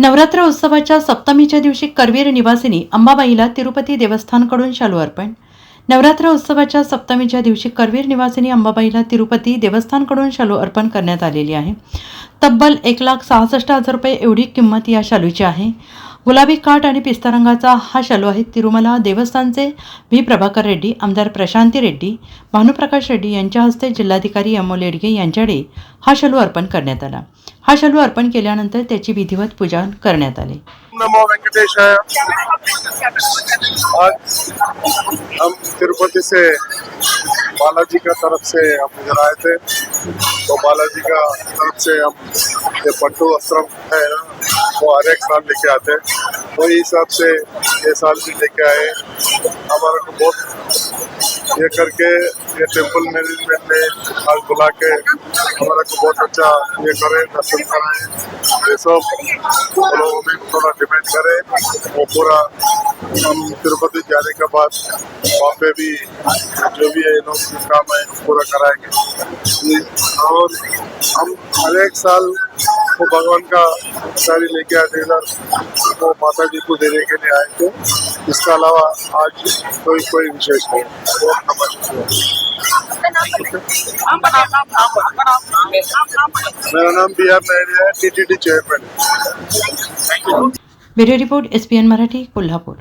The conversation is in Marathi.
नवरात्र उत्सवाच्या सप्तमीच्या दिवशी करवीर निवासिनी अंबाबाईला तिरुपती देवस्थानकडून शालू अर्पण. नवरात्र उत्सवाच्या सप्तमीच्या दिवशी करवीर निवासिनी अंबाबाईला तिरुपती देवस्थानकडून शालू अर्पण करण्यात आलेली आहे. तब्बल एक लाख सहासष्ट हजार रुपये एवढी किंमत या शालूची आहे. गुलाबी काठ आणि पिस्ता रंगाचा हा शालू आहे तिरुमला देवस्थानचे व्ही. प्रभाकर रेड्डी आमदार प्रशांती रेड्डी भानुप्रकाश रेड्डी यांच्या हस्ते जिल्हाधिकारी अमोल येडगे यांच्याकडे हा शालू अर्पण करण्यात आला. हा शालू अर्पण केल्यानंतर त्याची विधिवत पूजा करण्यात आली. नमो वेंकटेशाय आज हम तिरुपति से बालाजी का तरफ से हम इधर आए थे। तो बालाजी का तरफ से हम ये पट्टू आश्रम है ना। वो हर एक साल लेके आते हैं। वही हिसाब से ये साल भी लेके आए हमारे को बहुत ये करके ये टेम्पल मैनेजमेंट ने आज बुला के हमारा को बहुत अच्छा ये करें दर्शन कराएं। ये सब लोगों में थोड़ा डिपेंड करें वो पूरा हम तिरुपति जाने के बाद वहाँ पे भी जो भी है लोगों काम है पूरा कराएँगे। और हम हर एक साल वो भगवान का साड़ी लेके आते इधर वो माता जी को देने के लिए आए थे। इसके अलावा आज कोई कोई विशेष नहीं बहुत नमस्कार मेरा नाम बी आर नायडू है T T T chairman video report S P N Marathi Kolhapur.